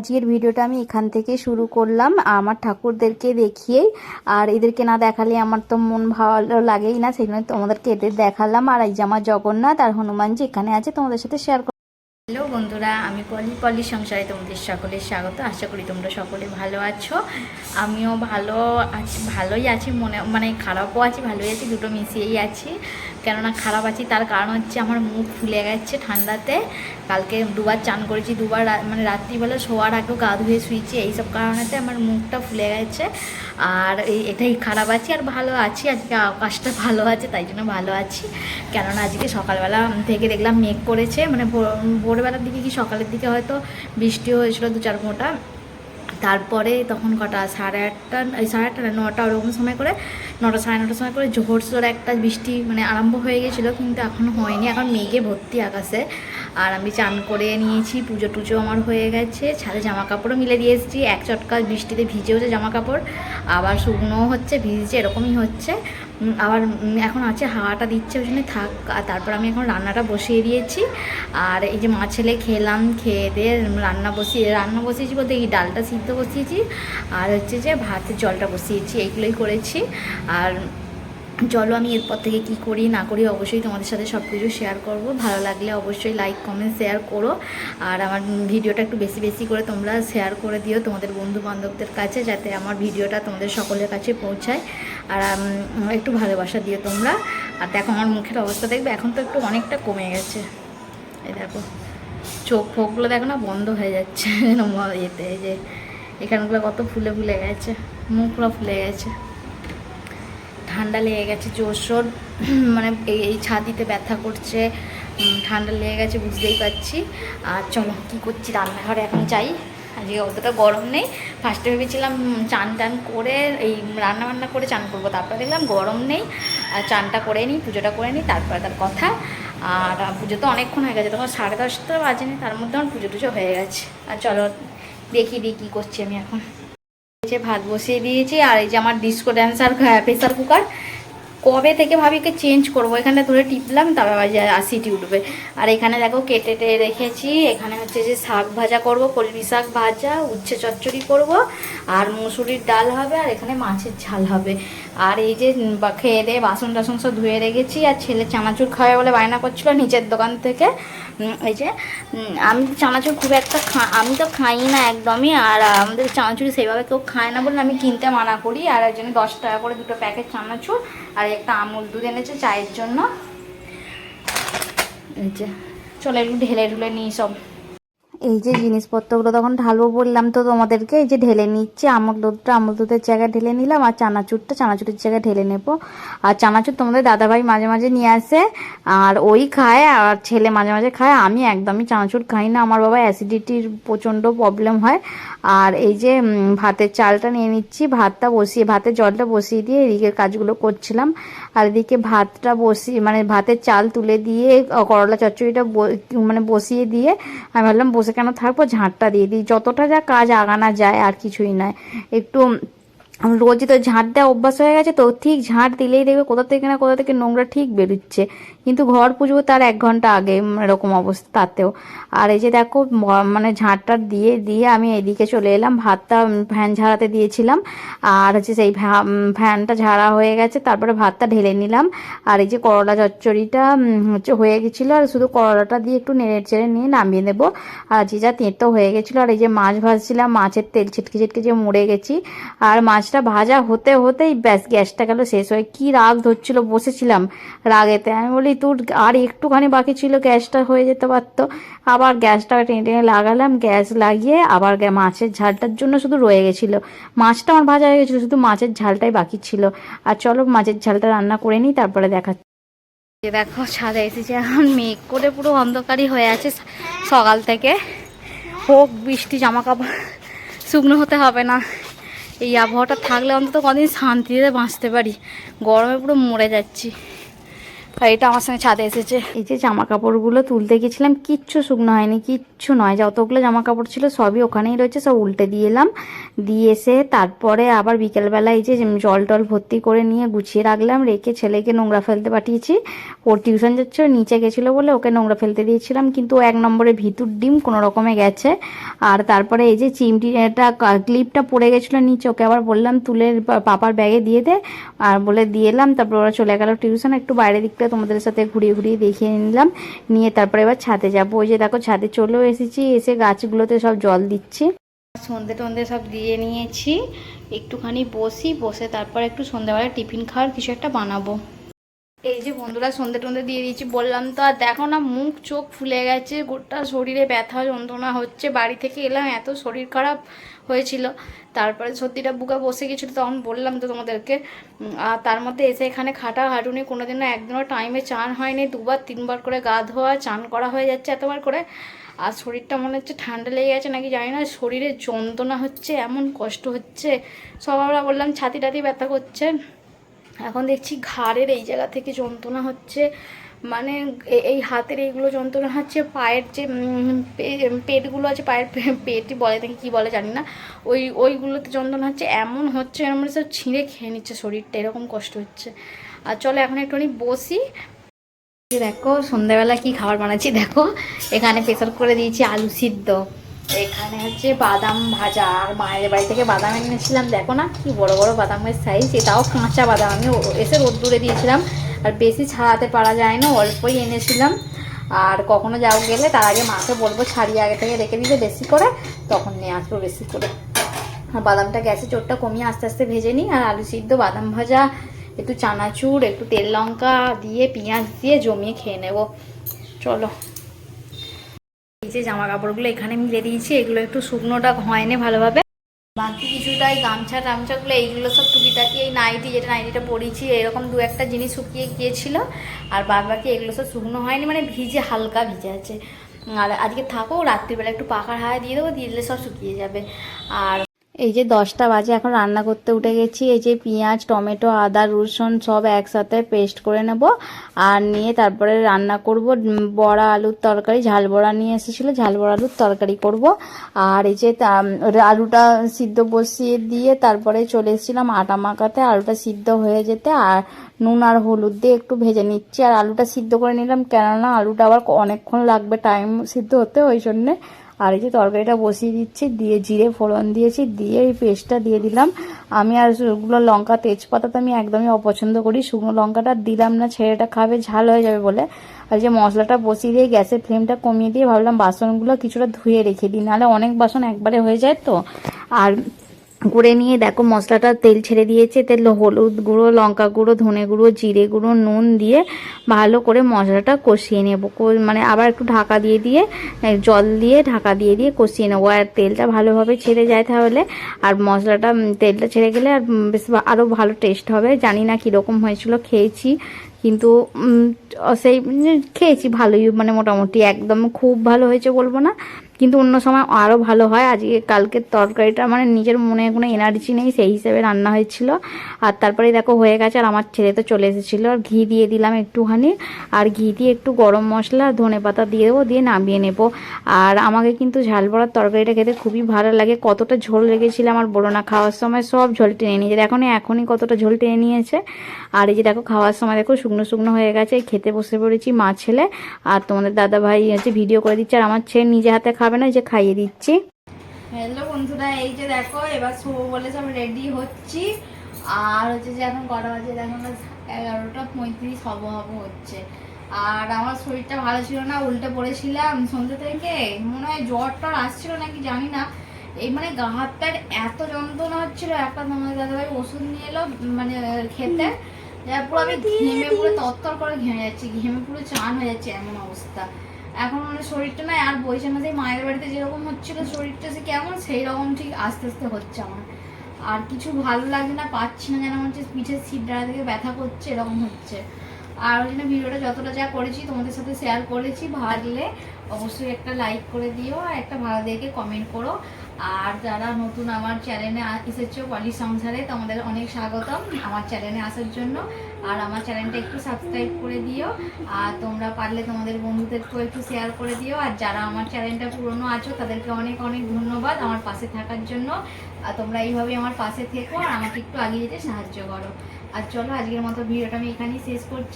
আজকের ভিডিওটা আমি এখান থেকে শুরু করলাম। আমার ঠাকুরদেরকে দেখিয়েই, আর এদেরকে না দেখালে আমার তো মন ভালো লাগেই না, সেই জন্য তোমাদেরকে এদের দেখালাম। আর এই যে আমার জগন্নাথ আর হনুমানজি এখানে আছে, তোমাদের সাথে শেয়ার হ্যালো বন্ধুরা, আমি পলি পলি সংসারে তোমাদের সকলের স্বাগত। আশা করি তোমরা সকলে ভালো আছো। আমিও ভালো আছি, ভালোই আছি, মনে মানে খারাপও আছি, ভালোই আছি, দুটো মিশিয়েই আছি। কেননা খারাপ আছি, তার কারণ হচ্ছে আমার মুখ ফুলে গেছে ঠান্ডাতে। কালকে দুবার চান করেছি, দুবার মানে রাত্রিবেলা শোয়ার আগেও গা ধুয়ে শুয়েছি, এইসব কারণেতে আমার মুখটা ফুলে গেছে। আর এটাই খারাপ আছি আর ভালো আছি, আজকে আকাশটা ভালো আছে, তাই জন্য ভালো আছি। কেননা আজকে সকালবেলা থেকে দেখলাম মেঘ করেছে মানে ভোর- ভোরবেলার দিকে কি সকালের দিকে হয়তো বৃষ্টি হয়েছিল দু চার ফোঁটা। তারপরে তখন কটা সাড়ে আটটা সাড়ে আটটা না, নটা ওরকম সময় করে নটা সাড়ে নটার সময় করে জোর জোর একটা বৃষ্টি মানে আরম্ভ হয়ে গেছিল কিন্তু এখন হয়নি। এখন মেঘে ভর্তি আকাশে। আর আমি চান করে নিয়েছি পুজো টুজো আমার হয়ে গেছে। ছাদে জামা কাপড়ও মিলে দিয়ে এসেছি। এক চটকা বৃষ্টিতে ভিজেওছে জামা কাপড় আবার শুকনোও হচ্ছে ভিজছে এরকমই হচ্ছে। আবার এখন আছে, হাওয়াটা দিচ্ছে, ওই জন্য থাক। আর তারপর আমি এখন রান্নাটা বসিয়ে দিয়েছি। আর এই যে মা ছেলে খেলাম, খেয়ে দিয়ে রান্না বসিয়ে, রান্না বসিয়েছি বলতে এই ডালটা সিদ্ধ বসিয়েছি। আর হচ্ছে যে ভাতের জলটা বসিয়েছি, এইগুলোই করেছি। আর চলো আমি এরপর থেকে কি করি, না করি, অবশ্যই তোমাদের সাথে সব কিছু শেয়ার করব। ভালো লাগলে অবশ্যই লাইক কমেন্ট শেয়ার করো। আর আমার ভিডিওটা একটু বেশি বেশি করে তোমরা শেয়ার করে দিও তোমাদের বন্ধু বান্ধবদের কাছে, যাতে আমার ভিডিওটা তোমাদের সকলের কাছে পৌঁছায়। আর একটু ভালোবাসা দিও তোমরা। আর দেখো আমার মুখের অবস্থা দেখবে, এখন তো একটু অনেকটা কমে গেছে। এই দেখো, চোখ ফোকগুলো দেখো না বন্ধ হয়ে যাচ্ছে। এতে যে, এখানগুলো কত ফুলে ফুলে গেছে, মুখগুলো ফুলে গেছে। ঠান্ডা লেগে গেছে, জোর মানে এই ছাতিতে ব্যথা করছে ঠান্ডা লেগে গেছে বুঝতেই পারছি। আর চলো, কী করছি, রান্নাঘরে এখন যাই। আজকে অতটা গরম নেই। ফার্স্টে ভেবেছিলাম চান টান করে, এই রান্না বান্না করে চান করব। তারপরে দেখলাম গরম নেই। আর চানটা করে নিই, পুজোটা করে নিই, তারপরে তার কথা। আর পুজো তো অনেকক্ষণ হয়ে গেছে, তখন সাড়ে দশটা বাজেনি, তার মধ্যে আমার পুজো টুজো হয়ে গেছে। আর চলো, দেখি দিই কী করছি আমি এখন। যে ভাত বসিয়ে দিয়েছি আর এই যে আমার ডিস্কো ড্যান্সার প্রেসার কুকার কবে থেকে ভাবি কে চেঞ্জ করব? এখানে ধরে টিপলাম, তারপর আবার যে সিটি উঠবে। আর এখানে দেখো কেটে টেটে রেখেছি। এখানে হচ্ছে যে শাক ভাজা করব, কলমি শাক ভাজা, উচ্ছে চচ্চড়ি করব, আর মুসুরির ডাল হবে, আর এখানে মাছের ঝাল হবে। আর এই যে খেয়ে দিয়ে বাসন টাসন সব ধুয়ে রেখেছি, আর ছেলে চানাচুর খাবে বলে বায়না করছিল নিচের দোকান থেকে। এই যে আমি চানাচুর খুব একটা খা, আমি তো খাই না একদমই, আর আমাদের চানাচুর সেইভাবে কেউ খায় না বলে আমি কিনতে মানা করি। আর একজন দশ টাকা করে দুটো প্যাকেট চানাচুর আর একটা আমুল দুধ এনেছে চায়ের জন্য। এই যে, চলো একটু ঢেলে ঢুলে নিই সব। এই যে জিনিসপত্রগুলো তখন ঢালবো বললাম তো তোমাদেরকে, এই যে ঢেলে নিচ্ছি, আমল দুধটা, আমল দুধের জায়গায় ঢেলে নিলাম, আর চানাচুরটা, চানাচুরের জায়গায় ঢেলে নেব। আর চানাচুর তোমাদের দাদাভাই মাঝে মাঝে নিয়ে আসে, আর ওই খায়, আর ছেলে মাঝে মাঝে খায়, আমি একদমই চানাচুর খাই না, আমার বাবা অ্যাসিডিটির প্রচণ্ড প্রবলেম হয়। আর এই যে ভাতের চালটা নিয়ে নিচ্ছি, ভাতটা বসিয়ে, ভাতের জলটা বসিয়ে দিয়ে এদিকের কাজগুলো করছিলাম। আর এদিকে ভাতটা বসিয়ে মানে ভাতের চাল তুলে দিয়ে করলা চচ্চড়িটা মানে বসিয়ে দিয়ে, আমি ভাবলাম বসে কেন থাকব? ঝাঁটটা দিয়ে দিই। যতটা যা কাজ আগানো যায়, আর কিছুই নয়। একটু রোজই তো ঝাঁট দেওয়া অভ্যাস হয়ে গেছে, তো ঠিক ঝাঁট দিলেই দেখবে কোথা থেকে না কোথা থেকে নোংরা ঠিক বেরোচ্ছে। কিন্তু ঘর পুজবো তার এক ঘণ্টা আগে এরকম অবস্থা তাতেও। আর এই যে দেখো মানে ঝাঁটটা দিয়ে দিয়ে আমি এদিকে চলে এলাম, ভাতটা ফ্যান ঝাড়াতে দিয়েছিলাম। আর হচ্ছে সেই ফ্যানটা ঝাড়া হয়ে গেছে, তারপরে ভাতটা ঢেলে নিলাম। আর এই যে করলা চচ্চড়িটা হচ্ছে হয়ে গেছিল, আর শুধু করলাটা দিয়ে একটু নেড়ে চেড়ে নিয়ে নামিয়ে দেবো আর যে যা তেঁতো হয়ে গেছিল, আর এই যে মাছ ভাজছিলাম, মাছের তেল ছিটকে ছিটকে যে মরে গেছি। আর মাছটা ভাজা হতে হতেই, ব্যাস, গ্যাসটা গেল শেষ হয়ে, কি রাগ ধরছিল, বসেছিলাম রাগেতে। আমি বলি তোর আর একটুখানি বাকি ছিল, গ্যাসটা হয়ে যেতে পারতো। আবার গ্যাসটা টেনে টেনে লাগালাম, গ্যাস লাগিয়ে আবার মাছের ঝালটার জন্য শুধু রয়ে গেছিল। মাছটা আমার ভাজা হয়ে গেছিল, শুধু মাছের ঝালটাই বাকি ছিল। আর চলো মাছের ঝালটা রান্না করে নিই, তারপরে দেখা দেখো, ছাদে এসেছে এখন মেঘ করে পুরো অন্ধকারই হয়ে আছে সকাল থেকে। হোক, বৃষ্টি জামা কাপড় শুকনো হতে হবে না। এই আবহাওয়াটা থাকলে অন্তত কদিন শান্তিতে বাঁচতে পারি। গরমে পুরো মরে যাচ্ছি। আর এটা আমার সঙ্গে ছাদে এসেছে। এই যে জামা কাপড়গুলো তুলতে গেছিলাম, কিচ্ছু শুকনো হয়নি, কিচ্ছু নয় যতগুলো জামা কাপড় ছিল সবই ওখানেই রয়েছে, সব উল্টে দিয়ে এলাম। দিয়ে এসে তারপরে আবার বিকেলবেলা এই যে জল টল ভর্তি করে নিয়ে গুছিয়ে রাখলাম, রেখে ছেলেকে নোংরা ফেলতে পাঠিয়েছি। ওর টিউশন যাচ্ছে নিচে গেছিল বলে ওকে নোংরা ফেলতে দিয়েছিলাম, কিন্তু এক নম্বরে ভিতুর ডিম কোনো রকমে গেছে। আর তারপরে এই যে চিমটিটা ক্লিপটা পড়ে গেছিল নিচে, ওকে আবার বললাম, তুলে পাপার ব্যাগে দিয়ে দে। আর বলে দিয়ে এলাম, তারপর ওরা চলে গেল টিউশন, একটু বাইরে দিকটা তোমাদের সাথে ঘুরিয়ে ঘুরিয়ে দেখিয়ে নিলাম। নিয়ে তারপরে এবার ছাদে যাব। ওই যে দেখো, ছাদে চলেও এসেছি। এসে গাছগুলোতে সব জল দিচ্ছে। সন্ধে টন্ধে সব দিয়ে নিয়েছি। একটুখানি বসি, বসে তারপর একটু সন্ধ্যাবেলা টিফিন খাওয়ার কিছু একটা বানাবো। এই যে বন্ধুরা সন্ধে টন্ধে দিয়ে দিয়েছি, বললাম তো আর দেখো না, মুখ চোখ ফুলে গেছে, গোটা শরীরে ব্যথা যন্ত্রণা হচ্ছে, বাড়ি থেকে এলাম, এত শরীর খারাপ হয়েছিল। তারপরে সত্যিটা বুকে বসে গেছিল, তখন বললাম তো তোমাদেরকে আর তার মধ্যে এসে এখানে খাটা হাঁটুনি কোনো কোনোদিনও একদিনও টাইমে চান হয়নি, দুবার তিনবার করে গা ধোয়া, চান করা হয়ে যাচ্ছে এতবার করে, আর শরীরটা মনে হচ্ছে ঠান্ডা লেগে গেছে নাকি জানি না, শরীরে যন্ত্রণা হচ্ছে, এমন কষ্ট হচ্ছে। সবাইরা বললাম, ছাতি টাতি ব্যথা করছে। এখন দেখছি ঘাড়ের এই জায়গা থেকে যন্ত্রণা হচ্ছে। মানে এই হাতের এইগুলো যন্ত্রণা হচ্ছে, পায়ের যে পেটগুলো আছে, পায়ের পেটই বলে নাকি কী বলে জানি না। ওই, ওইগুলোতে যন্ত্রণা হচ্ছে, এমন হচ্ছে এমন সব ছিঁড়ে খেয়ে নিচ্ছে শরীরটা, এরকম কষ্ট হচ্ছে। আর চলো এখন একটুখানি বসি। দেখো, সন্ধ্যাবেলা কি খাবার বানাচ্ছি, দেখো। এখানে প্রেসার করে দিয়েছি আলু সিদ্ধ। এখানে হচ্ছে বাদাম ভাজা, আর মায়ের বাড়ি থেকে বাদাম এনেছিলাম। দেখো না কি বড় বড় বাদামের সাইজ এটাও কাঁচা বাদাম। আমি এসে রোদ্দুরে দিয়েছিলাম। আর বেশি ছাড়াতে পারা যায় না, অল্পই এনেছিলাম। আর কখনো যাও গেলে তার আগে মাকে বলব, ছাড়িয়ে আগে থেকে রেখে দিতে বেশি করে, তখন নিয়ে আসব বেশি করে। আর বাদামটা গ্যাসে চোটটা কমিয়ে আস্তে আস্তে ভেজে নিই। আর আলু সিদ্ধ, বাদাম ভাজা, একটু চানাচুর, একটু তেল লঙ্কা দিয়ে, পেঁয়াজ দিয়ে জমিয়ে খেয়ে নেব। চলো। এই যে জামা কাপড়গুলো এখানে মিলে দিয়েছি, এগুলো একটু শুকনোটা হয়নি ভালোভাবে। বাকি কিছুটাই গামছা টামছাগুলো, এইগুলো সব টুকিটাকি এই নাইটি, যেটা নাইটিটা পরিয়েছি, এরকম দু একটা জিনিস শুকিয়ে গিয়েছিল। আর বাদ বাকি এগুলো সব শুকনো হয়নি মানে ভিজে, হালকা ভিজে আছে। আর আজকে থাকো, রাত্রিবেলা একটু পাখার হাওয়া দিয়ে দেবো, দিয়ে দিলে সব শুকিয়ে যাবে। আর এই যে দশটা বাজে, এখন রান্না করতে উঠে গেছি। এই যে পেঁয়াজ, টমেটো, আদা, রসুন সব একসাথে পেস্ট করে নেব আর নিয়ে তারপরে রান্না করব। বড়া, আলুর তরকারি, ঝাল বড়া নিয়ে এসেছিল, ঝাল বড়া, আলুর তরকারি করব। আর এই যে আলুটা সিদ্ধ বসিয়ে দিয়ে তারপরে চলে এসেছিলাম আটা মাখাতে। আলুটা সিদ্ধ হয়ে যেতে আর নুন আর হলুদ দিয়ে একটু ভেজে নিচ্ছি। আর আলুটা সিদ্ধ করে নিলাম কেননা আলুটা আবার অনেকক্ষণ লাগবে টাইম সিদ্ধ হতে, ওই জন্যে আর এই যে তরকারিটা বসিয়ে দিচ্ছি, দিয়ে জিরে ফোড়ন দিয়েছি, দিয়ে এই পেস্টটা দিয়ে দিলাম। আমি আর শুকনো লঙ্কা, তেজপাতা তো আমি একদমই অপছন্দ করি। শুকনো লঙ্কাটা দিলাম না ছেলেটা খাবে, ঝাল হয়ে যাবে বলে। আর যে মশলাটা বসিয়ে দিয়ে গ্যাসের ফ্লেমটা কমিয়ে দিয়ে ভাবলাম বাসনগুলো কিছুটা ধুয়ে রেখে দিই, নাহলে অনেক বাসন একবারে হয়ে যায় তো। আর করে নিয়ে দেখো মশলাটা তেল ছেড়ে দিয়েছে, তেল হলুদ গুঁড়ো, লঙ্কা গুঁড়ো, ধনে গুঁড়ো, জিরে গুঁড়ো, নুন দিয়ে ভালো করে মশলাটা কষিয়ে নেব। মানে আবার একটু ঢাকা দিয়ে দিয়ে জল দিয়ে ঢাকা দিয়ে দিয়ে কষিয়ে নেব। আর তেলটা ভালোভাবে ছেড়ে যায় তাহলে, আর মশলাটা তেলটা ছেড়ে গেলে আর বেশ আরও ভালো টেস্ট হবে। জানি না কীরকম হয়েছিল, খেয়েছি, কিন্তু সেই খেয়েছি ভালোই মানে মোটামুটি, একদম খুব ভালো হয়েছে বলব না। কিন্তু অন্য সময় আরও ভালো হয়। আজকে কালকের তরকারিটা মানে নিজের মনে কোনো এনার্জি নেই, সেই হিসেবে রান্না হয়েছিল। আর তারপরে দেখো হয়ে গেছে আর আমার ছেলে তো চলে এসেছিল। আর ঘি দিয়ে দিলাম একটুখানি। আর ঘি দিয়ে একটু গরম মশলা, ধনে পাতা দিয়ে দেবো, দিয়ে নামিয়ে নেব। আর আমাকে কিন্তু ঝাল বড়ার তরকারিটা খেতে খুবই ভালো লাগে। কতটা ঝোল লেগেছিল আমার বড় না। খাওয়ার সময় সব ঝোল টেনে নিয়েছে। এখনই এখনই কতটা ঝোল টেনে নিয়েছে। আর এই যে দেখো, খাওয়ার সময় দেখো শুকনো শুকনো হয়ে গেছে। খেতে বসে পড়েছি মা ছেলে। আর তোমাদের দাদা ভাই হচ্ছে ভিডিও করে দিচ্ছে। আর আমার ছেলে নিজে হাতে খাবে। না যে খাইয়ে দিচ্ছি। হ্যালো বন্ধুরা এই যে দেখো এবার শুভ বলে সব রেডি হচ্ছি। আর হচ্ছে যে এখন কটা বাজে? দেখো না এগারোটা পঁয়ত্রিশ হব হব হচ্ছে। আর আমার শরীরটা ভালো ছিল না উল্টে পড়েছিলাম সন্ধ্যে থেকে। মনে হয় জ্বর টর আসছিল নাকি জানি না। এই মানে গা হাত প্যার এত যন্ত্রণা হচ্ছিল একটা তোমাদের দাদাভাই ওষুধ নিয়ে এলো মানে খেতে। যার পুরো আমি ঘেমে পুরো তত্তর করে ঘেমে যাচ্ছি ঘেমে পুরো চান হয়ে যাচ্ছে এমন অবস্থা। এখন মানে শরীরটা না আর বইছে না সেই মায়ের বাড়িতে যেরকম হচ্ছিল শরীরটা সে কেমন সেই রকম ঠিক আস্তে আস্তে হচ্ছে আমার। আর কিছু ভালো লাগে না, পাচ্ছি না যেন হচ্ছে পিঠের সিট ডাড়া থেকে ব্যথা করছে, এরকম হচ্ছে। আর ওই জন্য ভিডিওটা যতটা যা করেছি তোমাদের সাথে শেয়ার করেছি ভালো অবশ্যই একটা লাইক করে দিও আর একটা ভালো দেখে কমেন্ট করো। আর যারা নতুন আমার চ্যানেলে এসেছ পলি সংসারে তোমাদের অনেক স্বাগতম আমার চ্যানেলে আসার জন্য। আর আমার চ্যানেলটা একটু সাবস্ক্রাইব করে দিও। আর তোমরা পারলে তোমাদের বন্ধুদেরকেও একটু শেয়ার করে দিও। আর যারা আমার চ্যানেলটা পুরনো আছো, তাদেরকে অনেক অনেক ধন্যবাদ আমার পাশে থাকার জন্য। আর তোমরা এইভাবেই আমার পাশে থেকো আর আমাকে একটু এগিয়ে যেতে সাহায্য করো। আর চলো, আজকের মতো ভিডিওটা আমি এখানেই শেষ করছি।